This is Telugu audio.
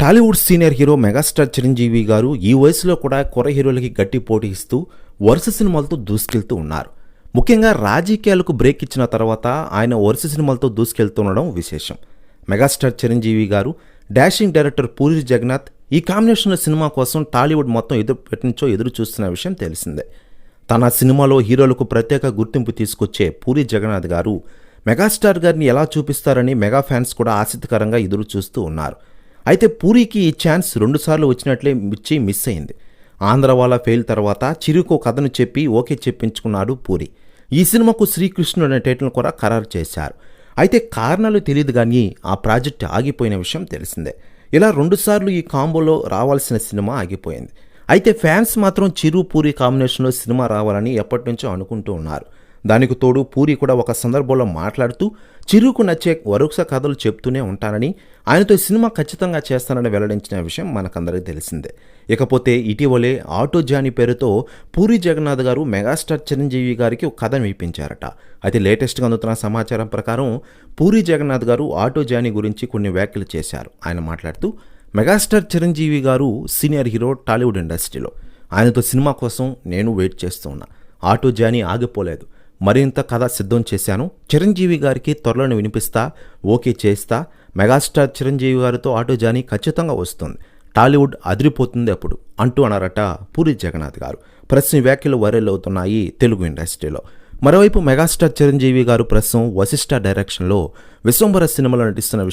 Tollywood senior hero megastar Chiranjeevi గారు ఈ వయసులో కూడా కుర్ర హీరోలకి గట్టి పోటీ ఇస్తూ వరుస సినిమాలతో దూసుకెళ్తూ ఉన్నారు. ముఖ్యంగా రాజకీయాలకు బ్రేక్ ఇచ్చిన తర్వాత ఆయన వరుస సినిమాలతో దూసుకెళ్తుండడం విశేషం. మెగాస్టార్ చిరంజీవి గారు డాషింగ్ డైరెక్టర్ పూరి జగన్నాథ్ ఈ కాంబినేషన్ సినిమా కోసం టాలీవుడ్ మొత్తం ఎదురు పెట్టించో ఎదురు చూస్తున్న విషయం తెలిసిందే. తన సినిమాలో హీరోలకు ప్రత్యేక గుర్తింపు తీసుకొచ్చే పూరి జగన్నాథ్ గారు మెగాస్టార్ గారిని ఎలా చూపిస్తారని మెగా ఫ్యాన్స్ కూడా ఆసక్తికరంగా ఎదురు చూస్తూ ఉన్నారు. అయితే పూరికి ఈ ఛాన్స్ రెండుసార్లు వచ్చినట్లే ఇచ్చి మిస్ అయింది. ఆంధ్ర వాళ్ళ ఫెయిల్ తర్వాత చిరుకు కథను చెప్పి ఓకే చెప్పించుకున్నాడు పూరి. ఈ సినిమాకు శ్రీకృష్ణుడు అనే టైటిల్ కూడా ఖరారు చేశారు. అయితే కారణాలు తెలియదు కానీ ఆ ప్రాజెక్ట్ ఆగిపోయిన విషయం తెలిసిందే. ఇలా రెండుసార్లు ఈ కాంబోలో రావాల్సిన సినిమా ఆగిపోయింది. అయితే ఫ్యాన్స్ మాత్రం చిరు పూరి కాంబినేషన్లో సినిమా రావాలని ఎప్పటి నుంచో అనుకుంటూ ఉన్నారు. దానికి తోడు పూరి కూడా ఒక సందర్భంలో మాట్లాడుతూ చిరుకు నచ్చే వరుస కథలు చెప్తూనే ఉంటానని ఆయనతో సినిమా ఖచ్చితంగా చేస్తానని వెల్లడించిన విషయం మనకందరికీ తెలిసిందే. ఇకపోతే ఇటీవలే ఆటో జానీ పేరుతో పూరి జగన్నాథ్ గారు మెగాస్టార్ చిరంజీవి గారికి ఒక కథ వినిపించారట. అయితే లేటెస్ట్గా అందుతున్న సమాచారం ప్రకారం పూరి జగన్నాథ్ గారు ఆటో జానీ గురించి కొన్ని వ్యాఖ్యలు చేశారు. ఆయన మాట్లాడుతూ మెగాస్టార్ చిరంజీవి గారు సీనియర్ హీరో టాలీవుడ్ ఇండస్ట్రీలో. ఆయనతో సినిమా కోసం నేను వెయిట్ చేస్తూ ఉన్నా. ఆటో జానీ ఆగిపోలేదు. మరింత కథ సిద్ధం చేశాను. చిరంజీవి గారికి త్వరలోనే వినిపిస్తా ఓకే చేస్తా. మెగాస్టార్ చిరంజీవి గారితో ఆటో జానీ ఖచ్చితంగా వస్తుంది. టాలీవుడ్ అదిరిపోతుంది అప్పుడు. అంటూ అన్నారట పూరి జగన్నాథ్ గారు. ప్రస్తుతం వ్యాఖ్యలు వైరల్ అవుతున్నాయి తెలుగు ఇండస్ట్రీలో. మరోవైపు మెగాస్టార్ చిరంజీవి గారు ప్రస్తుతం వశిష్ఠ డైరెక్షన్లో విశ్వంబర సినిమాలో నటిస్తున్న విషయం